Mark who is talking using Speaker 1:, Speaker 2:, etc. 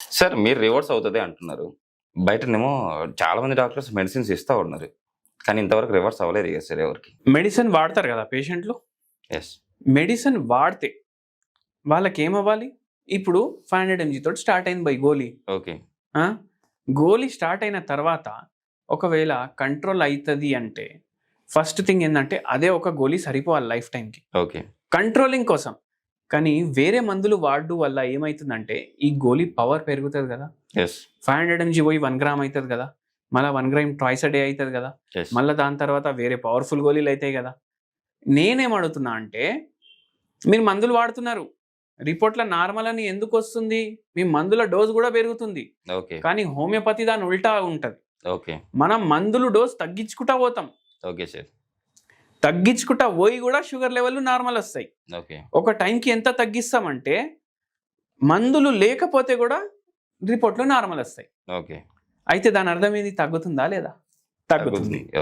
Speaker 1: Sir మీరు reverse అవుతుంది అంటున్నారు. బయటనేమో చాలా మంది డాక్టర్స్ మెడిసిన్స్ ఇస్తా ఉన్నారు. కానీ ఇంతవరకు రివర్స్ అవ్వలేదు కదా సార్ ఎవరికి?
Speaker 2: మెడిసిన్ వాడతారు కదా పేషెంట్లు?
Speaker 1: ఎస్.
Speaker 2: మెడిసిన్ వాడితే వాళ్ళకి ఏమవ్వాలి ఇప్పుడు ఫైవ్ హండ్రెడ్ ఎంజీ తోటి స్టార్ట్ అయింది బై గోలీ.
Speaker 1: ఓకే?
Speaker 2: గోలీ స్టార్ట్ అయిన తర్వాత ఒకవేళ కంట్రోల్ అవుతుంది అంటే ఫస్ట్ థింగ్ ఏంటంటే అదే ఒక గోలీ సరిపోవాలి లైఫ్ టైంకి.
Speaker 1: ఓకే.
Speaker 2: కంట్రోలింగ్ కోసం. కానీ వేరే మందులు వాడు వల్ల ఏమవుతుందంటే ఈ గోలీ పవర్ పెరుగుతుంది కదా. ఫైవ్ హండ్రెడ్ ఎంజీ పోయి వన్ గ్రామ్ అవుతుంది కదా. మళ్ళీ one gram twice a day అవుతుంది కదా. మళ్ళీ దాని తర్వాత వేరే పవర్ఫుల్ గోళీలు అవుతాయి కదా. నేనేం అడుగుతున్నా అంటే మీరు మందులు వాడుతున్నారు. రిపోర్ట్ల నార్మల్ అని ఎందుకు వస్తుంది? మీ మందుల డోస్ కూడా పెరుగుతుంది.
Speaker 1: ఓకే.
Speaker 2: కానీ హోమియోపతి దాని ఉల్టా ఉంటుంది.
Speaker 1: ఓకే.
Speaker 2: మనం మందులు డోస్ తగ్గించుకుంటా పోతాం.
Speaker 1: Okay sir.
Speaker 2: తగ్గించుకుంటా పోయి కూడా షుగర్ లెవెల్ నార్మల్ వస్తాయి.
Speaker 1: ఓకే.
Speaker 2: ఒక టైంకి ఎంత తగ్గిస్తామంటే మందులు లేకపోతే కూడా రిపోర్ట్లు నార్మల్ వస్తాయి.
Speaker 1: ఓకే.
Speaker 2: అయితే దాని అర్థం ఏంది? తగ్గుతుందా లేదా? తగ్గుతుంది.
Speaker 1: ఓకే.